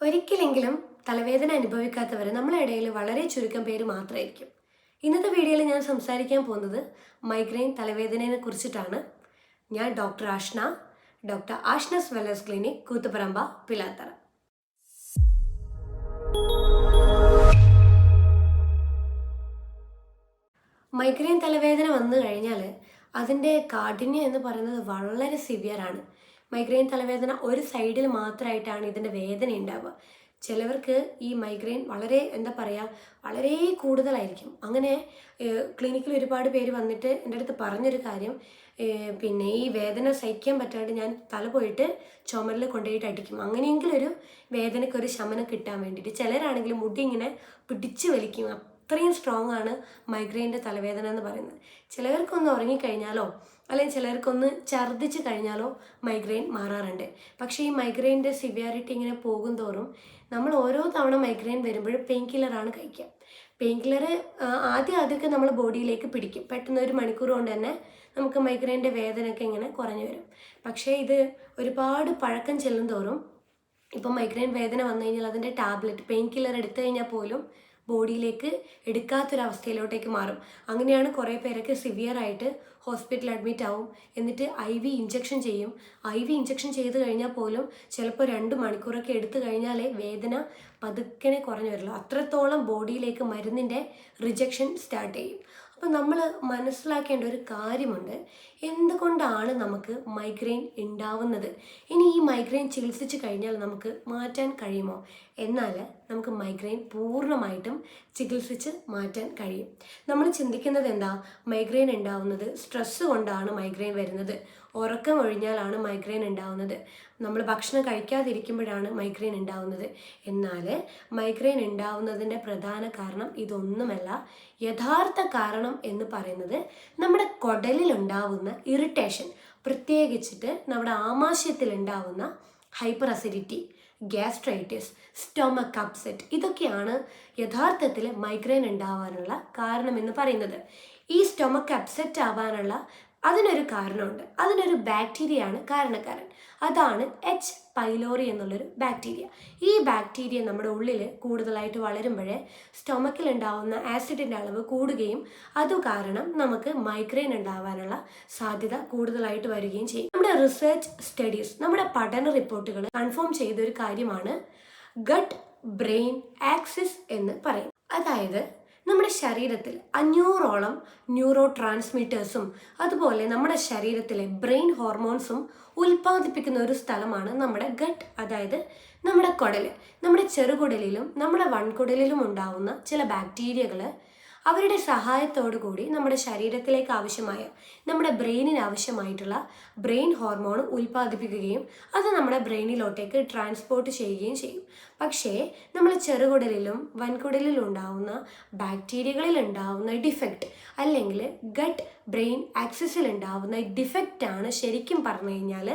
ഒരിക്കലെങ്കിലും തലവേദന അനുഭവിക്കാത്തവർ നമ്മളെ ഇടയിൽ വളരെ ചുരുക്കം പേര് മാത്രമായിരിക്കും. ഇന്നത്തെ വീഡിയോയിൽ ഞാൻ സംസാരിക്കാൻ പോകുന്നത് മൈഗ്രെയിൻ തലവേദനയെ കുറിച്ചിട്ടാണ്. ഞാൻ doctor Ashna doctor Ashna's wellness clinic Koothuparamba Pilathara. Migraine തലവേദന വന്നു കഴിഞ്ഞാൽ അതിന്റെ കാഠിന്യം എന്ന് പറയുന്നത് വളരെ സിവിയറാണ് മൈഗ്രെയിൻ തലവേദന ഒരു സൈഡിൽ മാത്രമായിട്ടാണ് ഇതിന്റെ വേദന ഉണ്ടാവുക ചിലവർക്ക് ഈ മൈഗ്രെയിൻ വളരെ എന്താ പറയുക വളരെ കൂടുതലായിരിക്കും. അങ്ങനെ ക്ലിനിക്കിൽ ഒരുപാട് പേര് വന്നിട്ട് എന്റെ അടുത്ത് പറഞ്ഞൊരു കാര്യം പിന്നെ ഈ വേദന സഹിക്കാൻ പറ്റാണ്ട് ഞാൻ തല പോയിട്ട് ചുമരിൽ കൊണ്ടുപോയിട്ട് അടിക്കും. അങ്ങനെയെങ്കിലും ഒരു വേദനയ്ക്ക് ഒരു ശമനം കിട്ടാൻ വേണ്ടിയിട്ട് ചിലരാണെങ്കിൽ മുടി ഇങ്ങനെ പിടിച്ച് വലിക്കും. അത്രയും സ്ട്രോങ് ആണ് മൈഗ്രെയിന്റെ തലവേദന എന്ന് പറയുന്നത്. ചിലവർക്കൊന്ന് ഉറങ്ങിക്കഴിഞ്ഞാലോ അല്ലെങ്കിൽ ചിലർക്കൊന്ന് ഛർദ്ദിച്ച് കഴിഞ്ഞാലോ മൈഗ്രെയിൻ മാറാറുണ്ട്. പക്ഷേ ഈ മൈഗ്രെയിന്റെ സിവിയാരിറ്റി ഇങ്ങനെ പോകും തോറും നമ്മൾ ഓരോ തവണ മൈഗ്രെയിൻ വരുമ്പോഴും പെയിൻ കില്ലറാണ് കഴിക്കുക. പെയിൻ കില്ലർ ആദ്യം ആദ്യമൊക്കെ നമ്മൾ ബോഡിയിലേക്ക് പിടിക്കും. പെട്ടെന്ന് ഒരു മണിക്കൂർ കൊണ്ട് തന്നെ നമുക്ക് മൈഗ്രെയിന്റെ വേദനയൊക്കെ ഇങ്ങനെ കുറഞ്ഞു വരും. പക്ഷേ ഇത് ഒരുപാട് പഴക്കം ചെല്ലും തോറും ഇപ്പം മൈഗ്രെയിൻ വേദന വന്നു കഴിഞ്ഞാൽ അതിന്റെ ടാബ്ലറ്റ് പെയിൻ കില്ലർ എടുത്തു കഴിഞ്ഞാൽ പോലും ബോഡിയിലേക്ക് എടുക്കാത്തൊരവസ്ഥയിലോട്ടേക്ക് മാറും. അങ്ങനെയാണ് കുറേ പേരൊക്കെ സിവിയർ ആയിട്ട് ഹോസ്പിറ്റലിൽ അഡ്മിറ്റ് ആവും. എന്നിട്ട് ഐ വി ഇഞ്ചക്ഷൻ ചെയ്യും. ഐ വി ഇഞ്ചക്ഷൻ ചെയ്ത് കഴിഞ്ഞാൽ പോലും ചിലപ്പോൾ രണ്ട് മണിക്കൂറൊക്കെ എടുത്തു കഴിഞ്ഞാലേ വേദന പതുക്കനെ കുറഞ്ഞു വരുള്ളൂ. അത്രത്തോളം ബോഡിയിലേക്ക് മരുന്നിന്റെ റിജക്ഷൻ സ്റ്റാർട്ട് ചെയ്യും. അപ്പം നമ്മൾ മനസ്സിലാക്കേണ്ട ഒരു കാര്യമുണ്ട്. എന്തുകൊണ്ടാണ് നമുക്ക് മൈഗ്രെയിൻ ഉണ്ടാവുന്നത് ഇനി ഈ മൈഗ്രെയിൻ ചികിത്സിച്ച് കഴിഞ്ഞാൽ നമുക്ക് മാറ്റാൻ കഴിയുമോ? എന്നാൽ നമുക്ക് മൈഗ്രെയിൻ പൂർണമായിട്ടും ചികിത്സിച്ച് മാറ്റാൻ കഴിയും. നമ്മൾ ചിന്തിക്കുന്നത് എന്താ? മൈഗ്രെയിൻ ഉണ്ടാവുന്നത് സ്ട്രെസ്സ് കൊണ്ടാണ് മൈഗ്രെയിൻ വരുന്നത്. ഉറക്കം ഒഴിഞ്ഞാലാണ് മൈഗ്രെയിൻ ഉണ്ടാവുന്നത്. നമ്മൾ ഭക്ഷണം കഴിക്കാതിരിക്കുമ്പോഴാണ് മൈഗ്രെയിൻ ഉണ്ടാവുന്നത്. എന്നാൽ മൈഗ്രെയിൻ ഉണ്ടാവുന്നതിന്റെ പ്രധാന കാരണം ഇതൊന്നുമല്ല. യഥാർത്ഥ കാരണം എന്ന് പറയുന്നത് നമ്മുടെ കുടലിൽ ഉണ്ടാവുന്ന ഇറിറ്റേഷൻ പ്രത്യേകിച്ചിട്ട് നമ്മുടെ ആമാശയത്തിൽ ഉണ്ടാവുന്ന hyper acidity gastritis stomach upset ഇതൊക്കെയാണ് യഥാർത്ഥത്തിൽ മൈഗ്രെയിൻ ഉണ്ടാവാനുള്ള കാരണമെന്ന് പറയുന്നത്. ഈ സ്റ്റൊമക് അപ്സെറ്റ് ആവാനുള്ള അതിനൊരു കാരണമുണ്ട്. അതിനൊരു ബാക്ടീരിയയാണ് കാരണക്കാരൻ. അതാണ് എച്ച് പൈലോറി എന്നുള്ളൊരു ബാക്ടീരിയ ഈ ബാക്ടീരിയ നമ്മുടെ ഉള്ളിൽ കൂടുതലായിട്ട് വളരുമ്പോഴേ സ്റ്റൊമക്കിൽ ഉണ്ടാവുന്ന ആസിഡിന്റെ അളവ് കൂടുകയും അതു കാരണം നമുക്ക് മൈഗ്രെയിൻ ഉണ്ടാവാനുള്ള സാധ്യത കൂടുതലായിട്ട് വരികയും ചെയ്യും. നമ്മുടെ റിസർച്ച് സ്റ്റഡീസ് നമ്മുടെ പഠന റിപ്പോർട്ടുകൾ കൺഫേം ചെയ്തൊരു കാര്യമാണ് ഗട്ട് ബ്രെയിൻ ആക്സിസ് എന്ന് പറയും. അതായത് നമ്മുടെ ശരീരത്തിൽ അഞ്ഞൂറോളം ന്യൂറോ ട്രാൻസ്മിറ്റേഴ്സും അതുപോലെ നമ്മുടെ ശരീരത്തിലെ ബ്രെയിൻ ഹോർമോൺസും ഉൽപ്പാദിപ്പിക്കുന്ന ഒരു സ്ഥലമാണ് നമ്മുടെ ഗട്ട് അതായത് നമ്മുടെ കുടൽ നമ്മുടെ ചെറുകുടലിലും നമ്മുടെ വൺകുടലിലും ഉണ്ടാവുന്ന ചില ബാക്ടീരിയകൾ അവരുടെ സഹായത്തോടു കൂടി നമ്മുടെ ശരീരത്തിലേക്ക് ആവശ്യമായ നമ്മുടെ ബ്രെയിനിന് ആവശ്യമായിട്ടുള്ള ബ്രെയിൻ ഹോർമോൺ ഉൽപ്പാദിപ്പിക്കുകയും അത് നമ്മുടെ ബ്രെയിനിലോട്ടേക്ക് ട്രാൻസ്പോർട്ട് ചെയ്യുകയും ചെയ്യും. പക്ഷേ നമ്മൾ ചെറുകുടലിലും വൻകുടലിലും ഉണ്ടാവുന്ന ബാക്ടീരിയകളിൽ ഉണ്ടാവുന്ന ഡിഫക്റ്റ് അല്ലെങ്കിൽ ഗട്ട് ബ്രെയിൻ ആക്സിസിൽ ഉണ്ടാവുന്ന ഡിഫക്റ്റാണ് ശരിക്കും പറഞ്ഞു കഴിഞ്ഞാൽ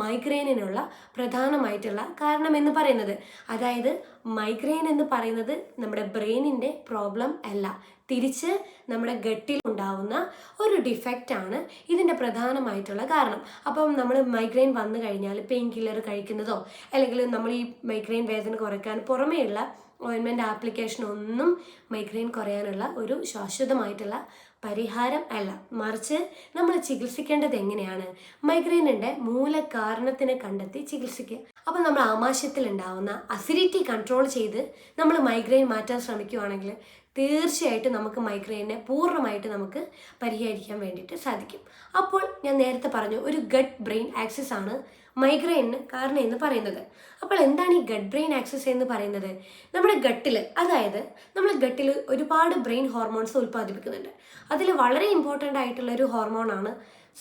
മൈഗ്രെയിനിനുള്ള പ്രധാനമായിട്ടുള്ള കാരണം എന്ന് പറയുന്നത്. അതായത് മൈഗ്രെയിൻ എന്ന് പറയുന്നത് നമ്മുടെ ബ്രെയിനിന്റെ പ്രോബ്ലം അല്ല. തിരിച്ച് നമ്മുടെ ഗട്ടിൽ ഉണ്ടാവുന്ന ഒരു ഡിഫക്റ്റ് ആണ് ഇതിന്റെ പ്രധാനമായിട്ടുള്ള കാരണം. അപ്പം നമ്മൾ മൈഗ്രെയിൻ വന്നു കഴിഞ്ഞാൽ പെയിൻ കില്ലർ കഴിക്കുന്നതോ അല്ലെങ്കിൽ നമ്മൾ ഈ മൈഗ്രെയിൻ വേദന കുറയ്ക്കാൻ പുറമേയുള്ള ഓയിൻമെന്റ് ആപ്ലിക്കേഷൻ ഒന്നും മൈഗ്രെയിൻ കുറയാനുള്ള ഒരു ശാശ്വതമായിട്ടുള്ള പരിഹാരം അല്ല. മറിച്ച് നമ്മൾ ചികിത്സിക്കേണ്ടത് എങ്ങനെയാണ്? മൈഗ്രെയിനിന്റെ മൂലകാരണത്തിനെ കണ്ടെത്തി ചികിത്സിക്കുക. അപ്പോൾ നമ്മൾ ആമാശയത്തിൽ ഉണ്ടാവുന്ന അസിഡിറ്റി കൺട്രോൾ ചെയ്ത് നമ്മൾ മൈഗ്രെയിൻ മാറ്റാൻ ശ്രമിക്കുകയാണെങ്കിൽ തീർച്ചയായിട്ടും നമുക്ക് മൈഗ്രെയിനെ പൂർണമായിട്ട് നമുക്ക് പരിഹരിക്കാൻ വേണ്ടിയിട്ട് സാധിക്കും. അപ്പോൾ ഞാൻ നേരത്തെ പറഞ്ഞു ഒരു ഗട്ട് ബ്രെയിൻ ആക്സിസ് ആണ് മൈഗ്രെയിന് കാരണം എന്ന് പറയുന്നത്. അപ്പോൾ എന്താണ് ഈ ഗട്ട് ബ്രെയിൻ ആക്സസ് എന്ന് പറയുന്നത്? നമ്മുടെ ഗട്ടിൽ അതായത് നമ്മുടെ ഗട്ടിൽ ഒരുപാട് ബ്രെയിൻ ഹോർമോൺസ് ഉൽപ്പാദിപ്പിക്കുന്നുണ്ട്. അതിൽ വളരെ ഇമ്പോർട്ടന്റ് ആയിട്ടുള്ള ഒരു ഹോർമോണാണ്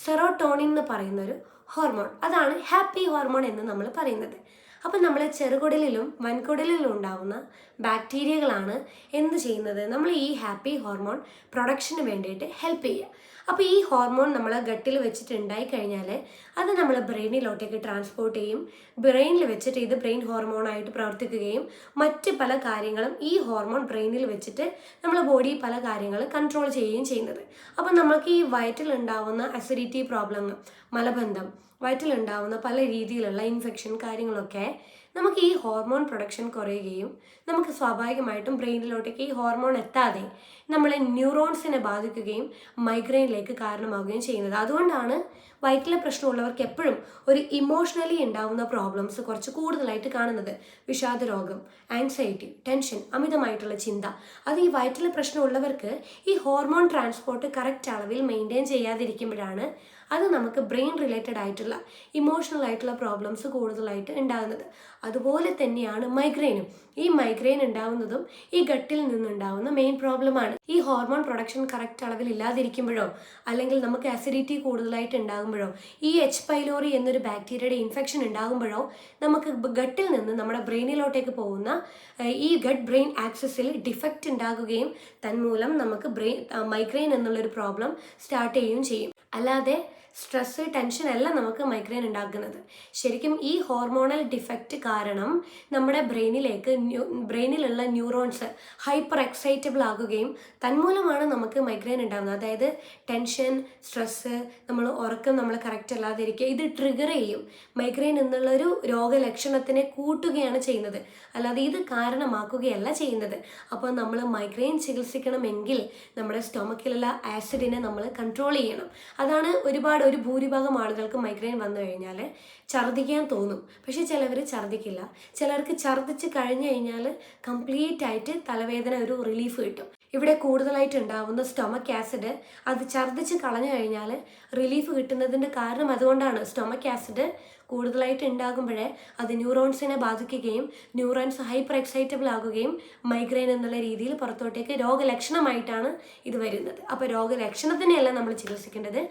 സെറോട്ടോണിൻ എന്ന് പറയുന്ന ഒരു ഹോർമോൺ അതാണ് ഹാപ്പി ഹോർമോൺ എന്ന് നമ്മൾ പറയുന്നത്. അപ്പം നമ്മൾ ചെറുകുടലിലും വൻകുടലിലും ഉണ്ടാവുന്ന ബാക്ടീരിയകളാണ് എന്ത് ചെയ്യുന്നത്? നമ്മൾ ഈ ഹാപ്പി ഹോർമോൺ പ്രൊഡക്ഷന് വേണ്ടിയിട്ട് ഹെൽപ്പ് ചെയ്യുക. അപ്പോൾ ഈ ഹോർമോൺ നമ്മൾ ഗട്ടിൽ വെച്ചിട്ട് ഉണ്ടായി കഴിഞ്ഞാൽ അത് നമ്മൾ ബ്രെയിനിലോട്ടേക്ക് ട്രാൻസ്പോർട്ട് ചെയ്യും. ബ്രെയിനിൽ വെച്ചിട്ട് ഇത് ബ്രെയിൻ ഹോർമോണായിട്ട് പ്രവർത്തിക്കുകയും മറ്റ് പല കാര്യങ്ങളും ഈ ഹോർമോൺ ബ്രെയിനിൽ വെച്ചിട്ട് നമ്മൾ ബോഡി പല കാര്യങ്ങൾ കൺട്രോൾ ചെയ്യുകയും ചെയ്യുന്നത്. അപ്പോൾ നമുക്ക് ഈ വയറ്റിൽ ഉണ്ടാവുന്ന അസിഡിറ്റി പ്രോബ്ലങ്ങൾ മലബന്ധം വയറ്റിലുണ്ടാവുന്ന പല രീതിയിലുള്ള ഇൻഫെക്ഷൻ കാര്യങ്ങളൊക്കെ നമുക്ക് ഈ ഹോർമോൺ പ്രൊഡക്ഷൻ കുറയുകയും നമുക്ക് സ്വാഭാവികമായിട്ടും ബ്രെയിനിലോട്ടേക്ക് ഈ ഹോർമോൺ എത്താതെ നമ്മളെ ന്യൂറോൺസിനെ ബാധിക്കുകയും മൈഗ്രെയിനിലേക്ക് കാരണമാവുകയും ചെയ്യുന്നത്. അതുകൊണ്ടാണ് വയറ്റിലെ പ്രശ്നമുള്ളവർക്ക് എപ്പോഴും ഒരു ഇമോഷണലി ഉണ്ടാവുന്ന പ്രോബ്ലംസ് കുറച്ച് കൂടുതലായിട്ട് കാണുന്നത്. വിഷാദ രോഗം ആൻസൈറ്റി ടെൻഷൻ അമിതമായിട്ടുള്ള ചിന്ത. അത് ഈ വയറ്റിലെ പ്രശ്നമുള്ളവർക്ക് ഈ ഹോർമോൺ ട്രാൻസ്പോർട്ട് കറക്റ്റ് അളവിൽ മെയിന്റെയിൻ ചെയ്യാതിരിക്കുമ്പോഴാണ് അത് നമുക്ക് ബ്രെയിൻ റിലേറ്റഡ് ആയിട്ടുള്ള ഇമോഷണൽ ആയിട്ടുള്ള പ്രോബ്ലംസ് കൂടുതലായിട്ട് ഉണ്ടാകുന്നത്. അതുപോലെ തന്നെയാണ് മൈഗ്രെയിനും ഈ മൈഗ്രെയിൻ ഉണ്ടാവുന്നതും ഈ ഗട്ടിൽ നിന്നുണ്ടാവുന്ന മെയിൻ പ്രോബ്ലമാണ് ഈ ഹോർമോൺ പ്രൊഡക്ഷൻ കറക്റ്റ് അളവിൽ ഇല്ലാതിരിക്കുമ്പോഴോ അല്ലെങ്കിൽ നമുക്ക് അസിഡിറ്റി കൂടുതലായിട്ട് ഉണ്ടാകുമ്പോഴോ ഈ എച്ച് പൈലോറി എന്നൊരു ബാക്ടീരിയയുടെ ഇൻഫെക്ഷൻ ഉണ്ടാകുമ്പോഴോ നമുക്ക് ഗട്ടിൽ നിന്ന് നമ്മുടെ ബ്രെയിനിലോട്ടേക്ക് പോകുന്ന ഈ ഗട്ട് ബ്രെയിൻ ആക്സസിൽ ഡിഫക്റ്റ് ഉണ്ടാകുകയും തന്മൂലം നമുക്ക് ബ്രെയിൻ മൈഗ്രെയിൻ എന്നുള്ളൊരു പ്രോബ്ലം സ്റ്റാർട്ട് ചെയ്യുകയും ചെയ്യും. അല്ലാതെ സ്ട്രെസ് ടെൻഷൻ എല്ലാം നമുക്ക് മൈഗ്രെയിൻ ഉണ്ടാക്കുന്നത് ശരിക്കും ഈ ഹോർമോണൽ ഡിഫക്റ്റ് കാരണം നമ്മുടെ ബ്രെയിനിലേക്ക് ബ്രെയിനിലുള്ള ന്യൂറോൺസ് ഹൈപ്പർ എക്സൈറ്റബിൾ ആകുകയും തന്മൂലമാണ് നമുക്ക് മൈഗ്രെയിൻ ഉണ്ടാകുന്നത് അതായത് ടെൻഷൻ സ്ട്രെസ്സ് നമ്മൾ ഉറക്കം നമ്മൾ കറക്റ്റ് അല്ലാതിരിക്കുക ഇത് ട്രിഗർ ചെയ്യും. മൈഗ്രെയിൻ എന്നുള്ളൊരു രോഗലക്ഷണത്തിനെ കൂട്ടുകയാണ് ചെയ്യുന്നത്. അല്ലാതെ ഇത് കാരണമാക്കുകയല്ല ചെയ്യുന്നത്. അപ്പോൾ നമ്മൾ മൈഗ്രെയിൻ ചികിത്സിക്കണമെങ്കിൽ നമ്മുടെ സ്റ്റൊമക്കിലുള്ള ആസിഡിനെ നമ്മൾ കൺട്രോൾ ചെയ്യണം. അതാണ് ഒരുപാട് ഒരു ഭൂരിഭാഗം ആളുകൾക്ക് മൈഗ്രെയിൻ വന്നു കഴിഞ്ഞാൽ ഛർദ്ദിക്കാൻ തോന്നും. പക്ഷേ ചിലവർ ഛർദ്ദിക്കില്ല. ചിലർക്ക് ഛർദ്ദിച്ച് കഴിഞ്ഞു കഴിഞ്ഞാൽ കംപ്ലീറ്റ് ആയിട്ട് തലവേദന ഒരു റിലീഫ് കിട്ടും. ഇവിടെ കൂടുതലായിട്ട് ഉണ്ടാവുന്ന സ്റ്റൊമക് ആസിഡ് അത് ഛർദ്ദിച്ച് കളഞ്ഞു കഴിഞ്ഞാൽ റിലീഫ് കിട്ടുന്നതിന്റെ കാരണം അതുകൊണ്ടാണ്. സ്റ്റൊമക് ആസിഡ് കൂടുതലായിട്ട് ഉണ്ടാകുമ്പോഴേ അത് ന്യൂറോൺസിനെ ബാധിക്കുകയും ന്യൂറോൺസ് ഹൈപ്പർ എക്സൈറ്റബിൾ ആകുകയും മൈഗ്രെയിൻ എന്നുള്ള രീതിയിൽ പുറത്തോട്ടേക്ക് രോഗലക്ഷണമായിട്ടാണ് ഇത് വരുന്നത്. അപ്പോൾ രോഗലക്ഷണത്തിനെയല്ല നമ്മൾ ചികിത്സിക്കേണ്ടത്.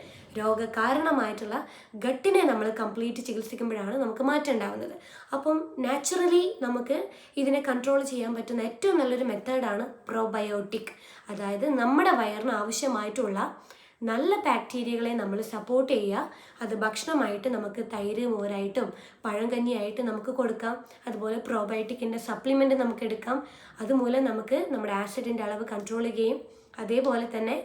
രോഗകാരണമായിട്ടുള്ള ഗട്ടിനെ നമ്മൾ കംപ്ലീറ്റ് ചികിത്സിക്കുമ്പോഴാണ് നമുക്ക് മാറ്റം ഉണ്ടാകുന്നത്. അപ്പം നാച്ചുറലി നമുക്ക് ഇതിനെ കൺട്രോൾ ചെയ്യാൻ പറ്റുന്ന ഏറ്റവും നല്ലൊരു മെത്തേഡാണ് പ്രോബയോട്ടിക്. അതായത് നമ്മുടെ വയറിന് ആവശ്യമായിട്ടുള്ള നല്ല ബാക്ടീരിയകളെ നമ്മൾ സപ്പോർട്ട് ചെയ്യുക. അത് ഭക്ഷണമായിട്ട് നമുക്ക് തൈര് മോരായിട്ടും പഴങ്കഞ്ഞിയായിട്ട് നമുക്ക് കൊടുക്കാം. അതുപോലെ പ്രോബയോട്ടിക്കിന്റെ സപ്ലിമെന്റ് നമുക്ക് എടുക്കാം. അതുമൂലം നമുക്ക് നമ്മുടെ ആസിഡിന്റെ അളവ് കൺട്രോൾ ചെയ്യുകയും അതേപോലെ തന്നെ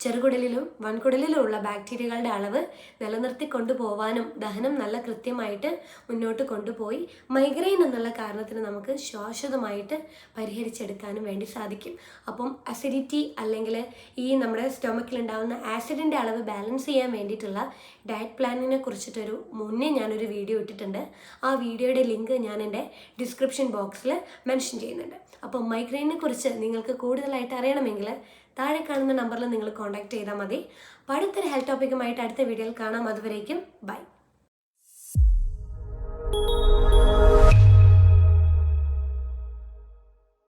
ചെറുകുടലിലും വൺകുടലിലും ഉള്ള ബാക്ടീരിയകളുടെ അളവ് നിലനിർത്തി കൊണ്ടുപോവാനും ദഹനം നല്ല കൃത്യമായിട്ട് മുന്നോട്ട് കൊണ്ടുപോയി മൈഗ്രെയിൻ എന്നുള്ള കാരണത്തിന് നമുക്ക് ശാശ്വതമായിട്ട് പരിഹരിച്ചെടുക്കാനും വേണ്ടി സാധിക്കും. അപ്പം അസിഡിറ്റി അല്ലെങ്കിൽ ഈ നമ്മുടെ സ്റ്റൊമക്കിൽ ഉണ്ടാകുന്ന ആസിഡിന്റെ അളവ് ബാലൻസ് ചെയ്യാൻ വേണ്ടിയിട്ടുള്ള ഡയറ്റ് പ്ലാനിനെ കുറിച്ചിട്ടൊരു മുന്നേ ഞാനൊരു വീഡിയോ ഇട്ടിട്ടുണ്ട്. ആ വീഡിയോയുടെ ലിങ്ക് ഞാൻ എന്റെ ഡിസ്ക്രിപ്ഷൻ ബോക്സിൽ മെൻഷൻ ചെയ്യുന്നുണ്ട്. അപ്പോൾ മൈഗ്രെയിനെ കുറിച്ച് നിങ്ങൾക്ക് കൂടുതലായിട്ട് അറിയണമെങ്കിൽ താഴെ കാണുന്ന നമ്പറിൽ നിങ്ങൾ കോൺടാക്ട് ചെയ്താൽ മതി. അപ്പോൾ അടുത്തൊരു ഹെൽത്ത് ടോപ്പിക്കുമായിട്ട് അടുത്ത വീഡിയോയിൽ കാണാം. അതുവരേക്കും ബൈ